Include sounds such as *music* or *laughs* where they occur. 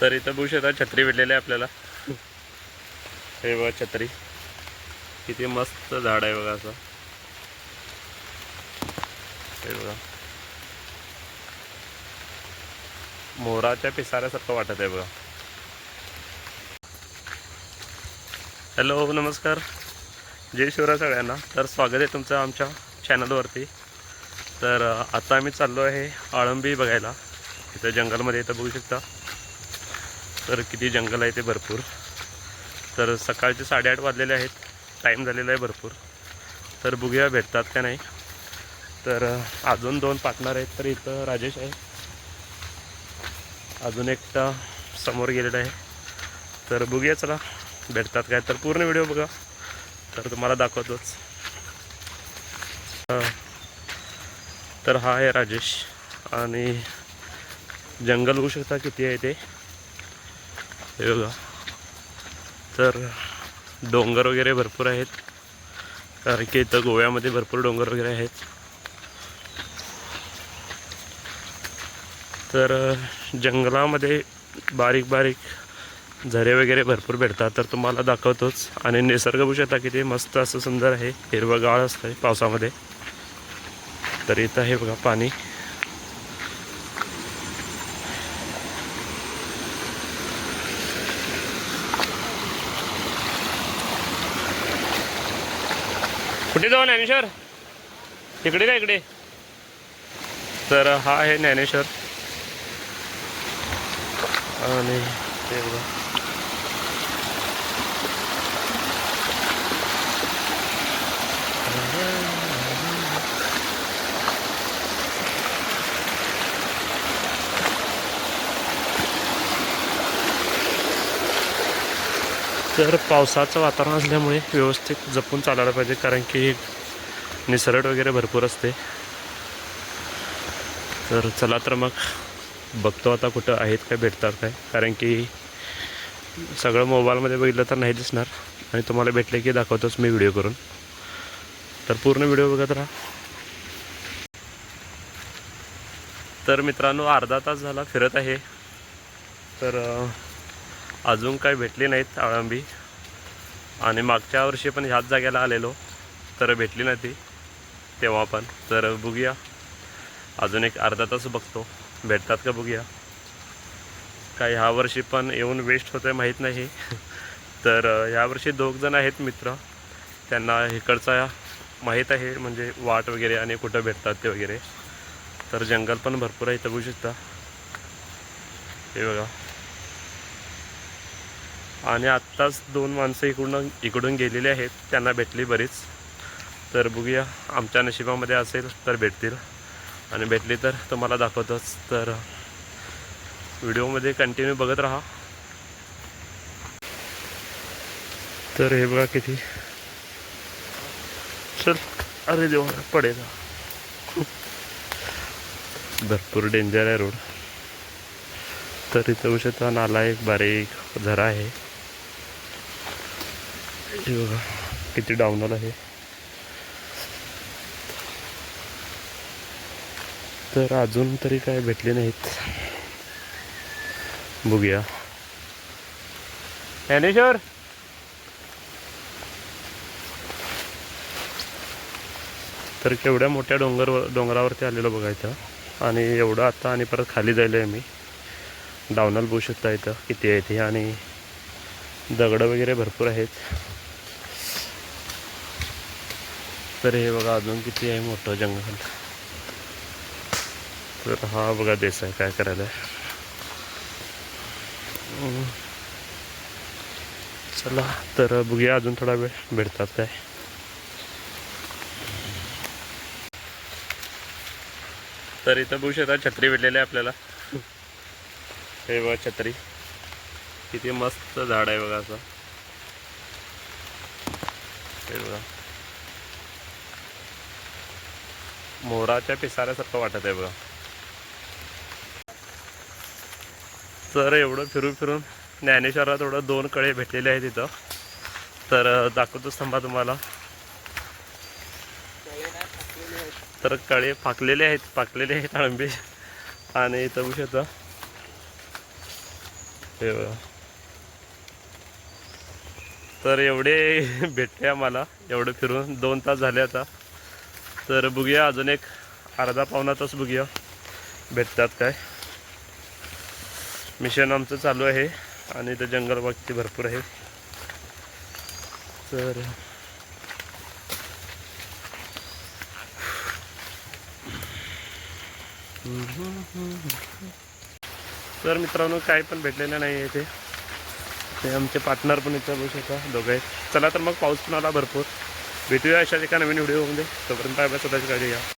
तर इथं बघू शकता छत्री भेटलेली आहे आपल्याला. हे बघा छत्री. किती मस्त झाड आहे बघा असं. हे बघा. मोराच्या पिसाऱ्यासारखं वाटत आहे बघा. हॅलो नमस्कार. जय शिवराय सगळ्यांना. तर स्वागत आहे तुमचं आमच्या चॅनलवरती. तर आता आम्ही चाललो आहे आळंबी बघायला. इथं जंगलमध्ये इथं बघू शकता. तर किती जंगल आहे ते भरपूर. तर सकाळचे साडेआठ वाजलेले आहेत. टाईम झालेला आहे भरपूर. तर बघूया भेटतात का नाही. तर अजून दोन पार्टनर आहेत. तर इथं राजेश आहे. अजून एकटा समोर गेलेला आहे. तर बघूया चला भेटतात काय. तर पूर्ण व्हिडिओ बघा. तर तुम्हाला दाखवतोच. तर हा आहे राजेश. आणि जंगल बघू शकता किती आहे ते. हे बघा. तर डोंगर वगैरे भरपूर आहेत. कारण की इथं गोव्यामध्ये भरपूर डोंगर वगैरे आहेत. तर जंगलामध्ये बारीक बारीक झरे वगैरे भरपूर भेटतात. तर तुम्हाला दाखवतोच. आणि निसर्गभूषता किती मस्त असं सुंदर आहे. हिरवगाळ असतं पावसामध्ये. तर इथं हे बघा पाणी. कुठे जाऊ ज्ञानेश्वर? इकडे का इकडे? तर हा आहे ज्ञानेश्वर. आणि ते बघा. तर पावसाचं वातावरण असल्यामुळे व्यवस्थित जपून चालायला पाहिजे कारण की निसरड वगैरे भरपूर असते. तर चला तर मग बघतो आता कुठं आहेत काय भेटतात काय. कारण की सगळं मोबाईलमध्ये बघितलं तर नाही दिसणार. आणि तुम्हाला भेटले की दाखवतोच मी व्हिडिओ करून. तर पूर्ण व्हिडिओ बघत राहा. तर मित्रांनो अर्धा तास झाला फिरत आहे. तर अजून काही भेटली नाहीत आळंबी. आणि मागच्या वर्षी पण ह्याच जागेला आलेलो तर भेटली नाही ती. तेव्हा पण. तर बघूया. अजून एक अर्धा तास बघतो. भेटतात का बघूया. काय ह्या वर्षी पण येऊन वेस्ट होतं आहे माहीत नाही. *laughs* तर ह्यावर्षी ह्या वर्षी दोघ जण आहेत मित्र. त्यांना इकडचा माहीत आहे म्हणजे वाट वगैरे आणि कुठं भेटतात ते वगैरे. तर जंगल पण भरपूर आहे इथं बघू शकता. हे बघा. आणि आत्ताच दोन माणसं इकडून इकडून गेलेली आहेत. त्यांना भेटली बरीच. तर बघूया आमच्या नशिबामध्ये असेल तर भेटतील. आणि भेटली तर तुम्हाला दाखवतोच. तर व्हिडिओमध्ये कंटिन्यू बघत राहा. तर हे बघा किती. चल अरे देवा पडेल भरपूर डेंजर आहे रोड. तर इथं बघू नाला एक बारीक झरा आहे. हे बघा किती डाऊनल आहे तर अजून तरी काय भेटले नाहीत. बघूया. ज्ञानेश्वर! तर केवढ्या मोठ्या डोंगर डोंगरावरती आलेलो बघायचं आणि एवढं आता आणि परत खाली जायला आहे मी. डाऊनल बघू शकता इथं किती आहे ते. आणि दगडं वगैरे भरपूर आहेत. तर हे बघा अजून किती आहे मोठं जंगल. तर हा बघा देसाई काय करायला चला तर बघूया अजून थोडा वेळ भेटतात काय. तर इथं बघू शकता छत्री भेटलेली आहे आपल्याला. हे बघा छत्री. किती मस्त झाड आहे बघा असं. हे बघा. मोराच्या पिसाऱ्यासारखं वाटत आहे बघा. तर एवढं फिरून फिरून ज्ञानेश्वरला थोडं दोन कळे भेटलेले आहेत तिथं तर दाखवतोच थांबा तुम्हाला. तर कळे पाकलेले आहेत पाकलेले आहेत आळंबे. आणि इथं बघू शकता. हे बघा. तर एवढे *laughs* भेटले आम्हाला. एवढं फिरून दोन तास झाले आता. तर बघूया अजून एक अर्धा पावणा तास बघूया. भेटतात काय? मिशन आमचं चालू आहे आणि इथं जंगल बागती भरपूर आहे. तर तर मित्रांनो काय पण भेटलेलं नाही आहे ते ते आमचे पार्टनर पण इथं बसू शकता दोघं. आहेत चला तर मग पाऊस पण आला भरपूर. भेटूया अशाच एका नवीन व्हिडिओमध्ये तोपर्यंत बाय बाय स्वतःची काळजी घ्या